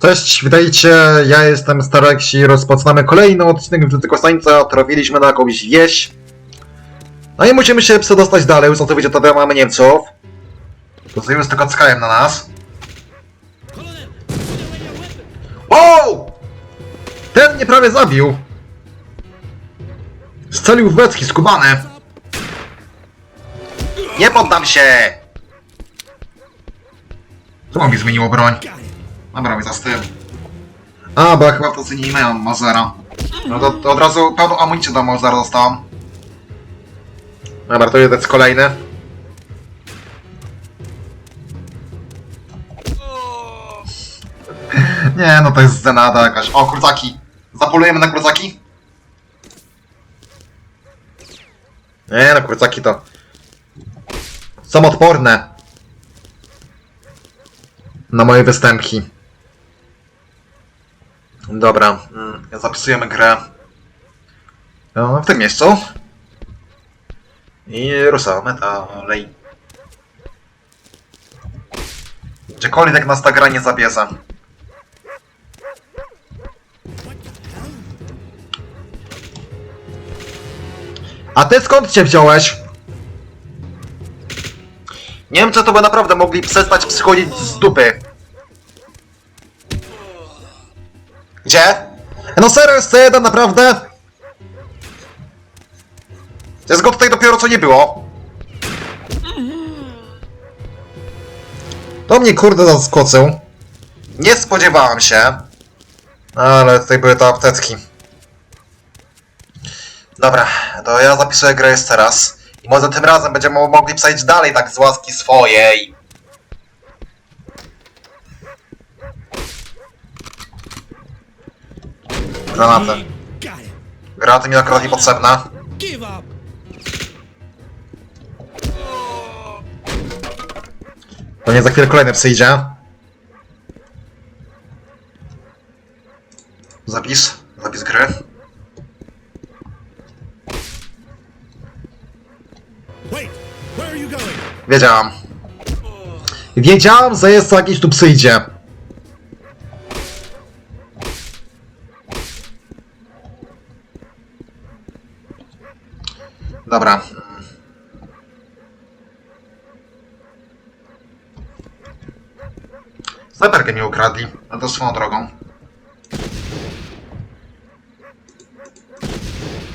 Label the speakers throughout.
Speaker 1: Cześć, witajcie, ja jestem Starek i rozpoczynamy kolejny odcinek Wrzuty Kostańca, trafiliśmy na jakąś wieś. No i musimy się przedostać dalej, co wiecie, to mamy Niemców. To sojusz tylko ckają na nas. Wow! Ten mnie prawie zabił! Strzelił w becki, skubany. Nie poddam się! Co mi zmieniło broń? Dobra, mi za z tym. A, bo chyba tacy nie mają Mazera. No to, to od razu pełną amunicję do Mazera dostałam. Dobra, to jest kolejny. Nie, no to jest zenada jakaś. O, kurcaki. Zapolujemy na kurcaki? Nie, no kurcaki to... Są odporne. Na moje występki. Dobra, mm, zapisujemy grę no, w tym miejscu. I ruszamy dalej. Gdziekolwiek nas ta gra nie zabierze. A ty skąd cię wziąłeś? Niemcy to by naprawdę mogli przestać przychodzić z dupy. Gdzie? No serio jest C1 naprawdę? Jest go tutaj dopiero co nie było. To mnie kurde zaskoczył. Nie spodziewałem się. Ale tutaj były te apteczki. Dobra, to ja zapisuję grę jeszcze raz. I może tym razem będziemy mogli przejść dalej tak z łaski swojej.
Speaker 2: It.
Speaker 1: Granaty mi akurat niepotrzebne.
Speaker 2: Give up.
Speaker 1: To nie za chwilę kolejny przyjdzie. Zapis. Zapis gry. Wiedziałam. Wiedziałam, że jest jakiś tu przyjdzie. Dobra. Snajperkę mi ukradli, a to swoją drogą.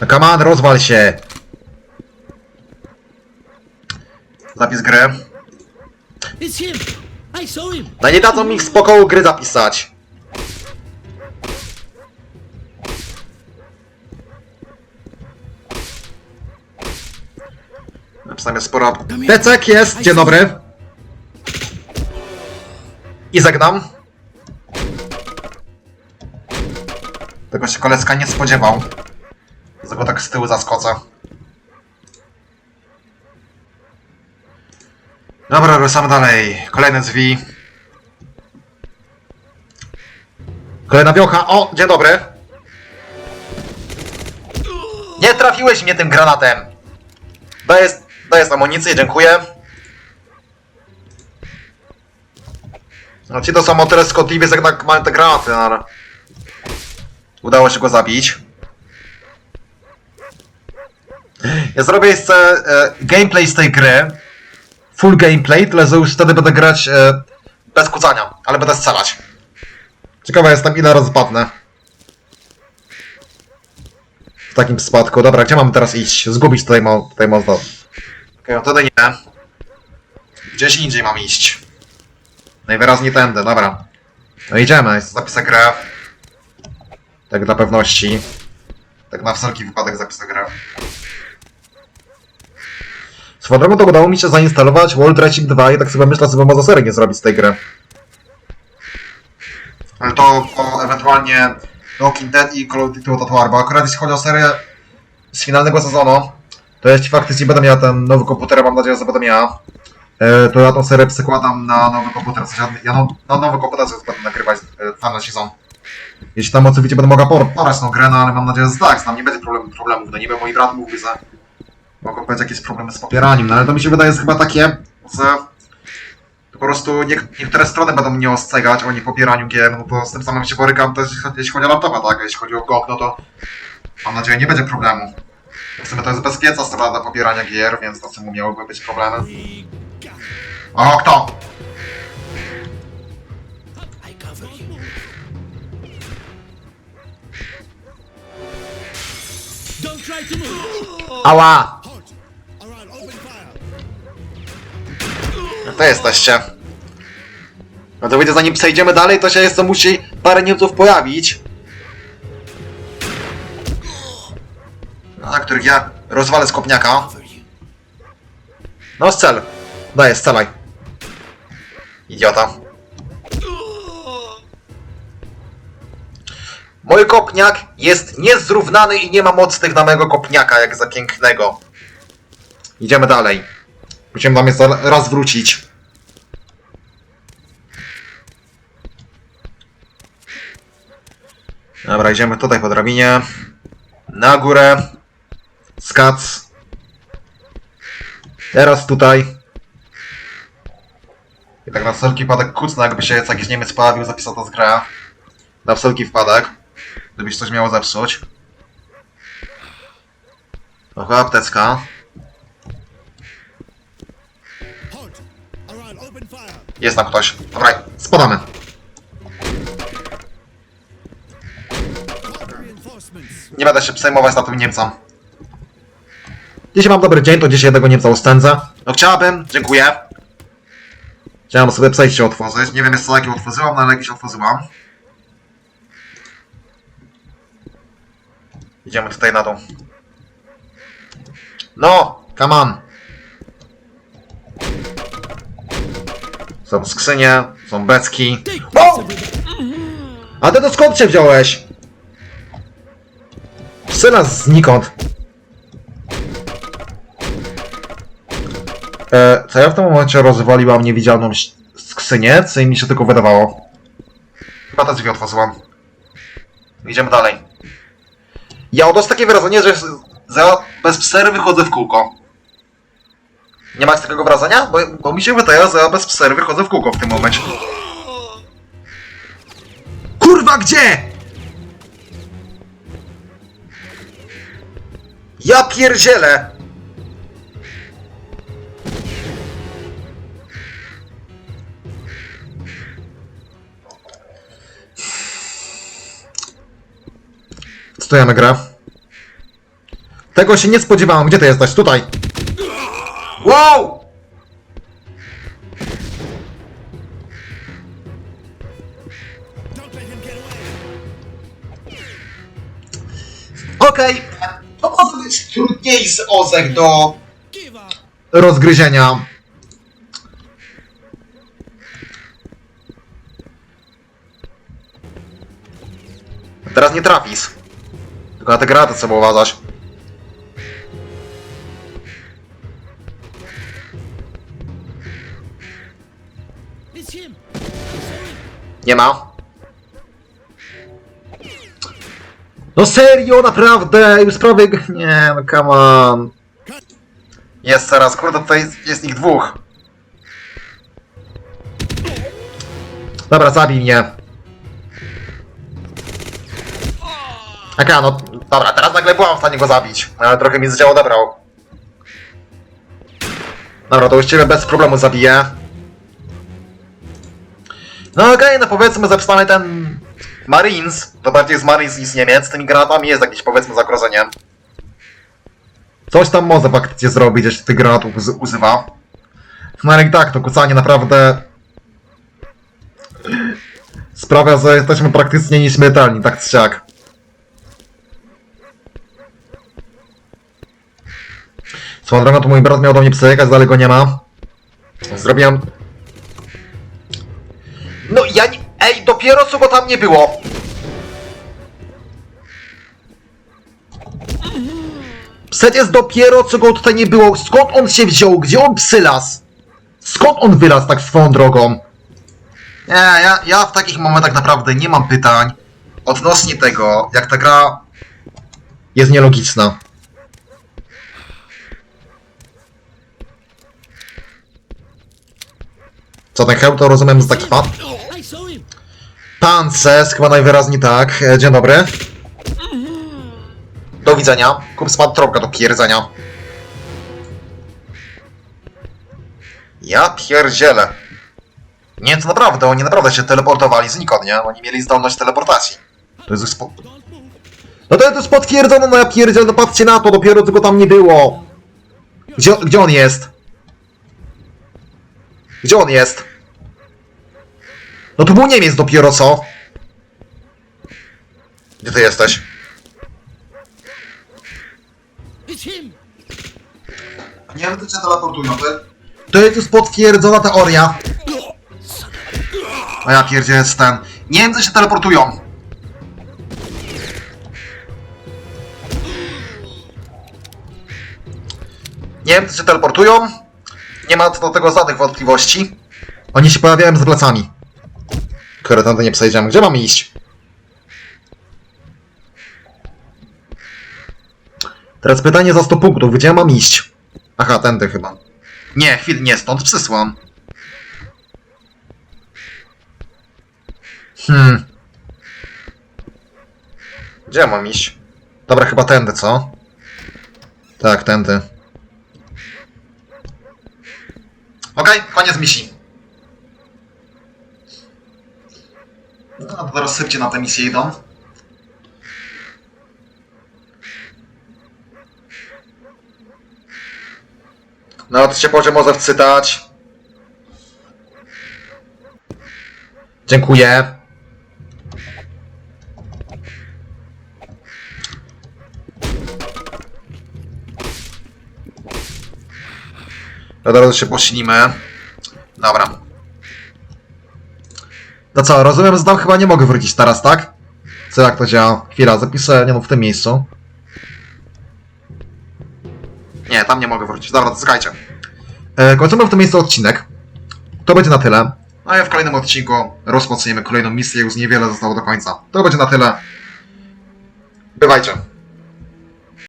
Speaker 1: No come on, rozwal się! Zapis gry.
Speaker 2: It's him. I saw him.
Speaker 1: No nie dadzą mi w spokoju gry zapisać. Napisałem jest sporo. Tecek jest, dzień dobry. I zagnam. Tego się kolecka nie spodziewał. Dlatego tak z tyłu zaskoczę. Dobra, ruszamy dalej. Kolejne drzwi. Kolejna wiocha. O, dzień dobry. Nie trafiłeś mnie tym granatem. To jest, to jest dziękuję. Ci to są o tyle skotliwie, jak tak mają te granaty, no ale... Udało się go zabić. Ja zrobię jeszcze e, gameplay z tej gry. Full gameplay, tyle że już wtedy będę grać e, bez kucania, ale będę strzelać. Ciekawa jestem ile razy padnę. W takim spadku. Dobra, gdzie mamy teraz iść? Zgubić tutaj, mo tutaj można. Okej, okay, no wtedy nie. Gdzieś indziej mam iść. Najwyraźniej tędy, dobra. No idziemy, jest zapisek grę. Tak dla pewności. Tak na wszelki wypadek zapisek grę. Swoją drogą to udało mi się zainstalować World Racing 2 i tak sobie myślę, żeby może serię nie zrobić z tej gry. Ale to, to ewentualnie Walking Dead i Call of Duty War, bo akurat jeśli chodzi o serię z finalnego sezonu, to jeśli faktycznie będę miał ten nowy komputer, mam nadzieję, że będę miał, to ja tą serię przekładam na nowy komputer. Ja no, na nowy komputer będę nagrywać e, final season. Jeśli tam oczywiście będę mogła por porać tą grę, no ale mam nadzieję, że tak, nie będzie problem, problemów. No niby mój brat mówi, że mogą być jakieś problemy z popieraniem, no ale to mi się wydaje jest chyba takie, że po prostu niek niektóre strony będą mnie ostrzegać o niepopieraniu gier, no to z tym samym się borykam też jeśli chodzi o laptopa, tak? Jeśli chodzi o GOG, no to mam nadzieję nie będzie problemu. W sumie to jest bezpieczna strona dla popierania gier, więc to czemu miałyby być problemy. O, kto? Ała! No to jesteście. No to wiecie, zanim przejdziemy dalej, to się jeszcze musi parę Niemców pojawić. Na których ja rozwalę z kopniaka. No strzel. Daję, strzelaj. Idiota. Mój kopniak jest niezrównany i nie ma mocnych na mego kopniaka, jak za pięknego. Idziemy dalej. Musimy tam jeszcze raz wrócić. Dobra, idziemy tutaj po drabinie. Na górę. Skac. Teraz tutaj. Tak na wszelki wypadek kucnę, jakby się jakiś Niemiec pojawił, zapisał to z grę. Na wszelki wypadek. Gdybyś coś miało zepsuć. Oho, apteczka. Jest tam ktoś. Dobra, spadamy. Nie będę się przejmować na tym Niemcom. Jeśli mam dobry dzień, to dzisiaj jednego Niemca oszczędzę. No chciałabym, dziękuję. Chciałem sobie przejście otworzyć. Nie wiem jeszcze jakie otworzyłam, ale jakieś otworzyłam. Idziemy tutaj na dół. No, come on. Są skrzynie, są becki. O! A ty to skąd się wziąłeś? Syna znikąd. Co ja w tym momencie rozwaliłam niewidzialną skrzynię, co mi się tylko wydawało. Chyba te drzwi otworzyłam. Idziemy dalej. Ja odnoszę takie wrażenie, że bez przerwy chodzę w kółko. Nie masz takiego wrażenia? Bo, bo mi się wydaje, że ja bez przerwy chodzę w kółko w tym momencie. Kurwa, gdzie? Ja pierdzielę! Stojemy grę. Tego się nie spodziewałem. Gdzie ty jesteś? Tutaj. Wow! Okej. To może być trudniejszy ozek do rozgryzienia. Teraz nie trafisz. Tylko na te granaty trzeba uważać. Nie ma. No serio, naprawdę, już prawie... Nie, no come on. Jest teraz, kurde, tutaj jest, jest ich dwóch. Dobra, zabij mnie. Aka, no dobra, teraz nagle byłam w stanie go zabić, ale trochę mi zdział odebrał. Dobra, to już ciebie bez problemu zabiję. No okej, no powiedzmy, przynajmniej ten Marines, to bardziej z Marines niż Niemiec, z tymi granatami jest jakieś powiedzmy zagrożenie. Coś tam może faktycznie zrobić, jeśli tych granatów używa. No ale tak, to kucanie naprawdę sprawia, że jesteśmy praktycznie nieśmiertelni, tak czy siak. Swoją drogą to mój brat miał do mnie przyjechać, ale go nie ma. Zrobiłem no ja nie... Ej, dopiero co go tam nie było! Przecież dopiero co go tutaj nie było. Skąd on się wziął? Gdzie on psylas? Skąd on wyraz tak swoją drogą? Nie, ja, ja w takich momentach naprawdę nie mam pytań odnośnie tego, jak ta gra jest nielogiczna. Co ten hełm to rozumiem, że taki pan? Pancerz, chyba najwyraźniej tak. E, Dzień dobry. Do widzenia. Kup spadł trąbka do pierdzenia. Ja pierdzielę. Nie, to naprawdę, oni naprawdę się teleportowali znikąd, nie? Oni mieli zdolność teleportacji. To jest już. No to jest potwierdzone, no ja pierdzielę, no patrzcie na to, dopiero tego tam nie było. Gdzie, gdzie on jest? Gdzie on jest? No to był Niemiec dopiero, co? Gdzie ty jesteś?
Speaker 2: It's him.
Speaker 1: Niemcy cię teleportują, ty? To jest już potwierdzona teoria. A ja pierdzielę jest ten. Niemcy się teleportują. Niemcy się teleportują. Nie ma co do tego żadnych wątpliwości. Oni się pojawiają z plecami. Kurde, tędy nie przejdziemy. Gdzie mamy iść? Teraz pytanie za 100 punktów. Gdzie mam iść? Aha, tędy chyba. Nie, chwil, nie, stąd przysłam. Hmm. Gdzie mam iść? Dobra, chyba tędy, co? Tak, tędy. Okej, koniec misji. No to teraz szybciej na tę misję idą. No, to się może wczytać. Dziękuję. Od razu się posilimy. Dobra. To co, rozumiem, że tam chyba nie mogę wrócić teraz, tak? Co jak to działa? Chwila, zapiszę, nie no, w tym miejscu. Nie, tam nie mogę wrócić. Dobra, to czekajcie. E, kończymy w tym miejscu odcinek. To będzie na tyle. A ja w kolejnym odcinku rozpoczniemy kolejną misję, już niewiele zostało do końca. To będzie na tyle. Bywajcie.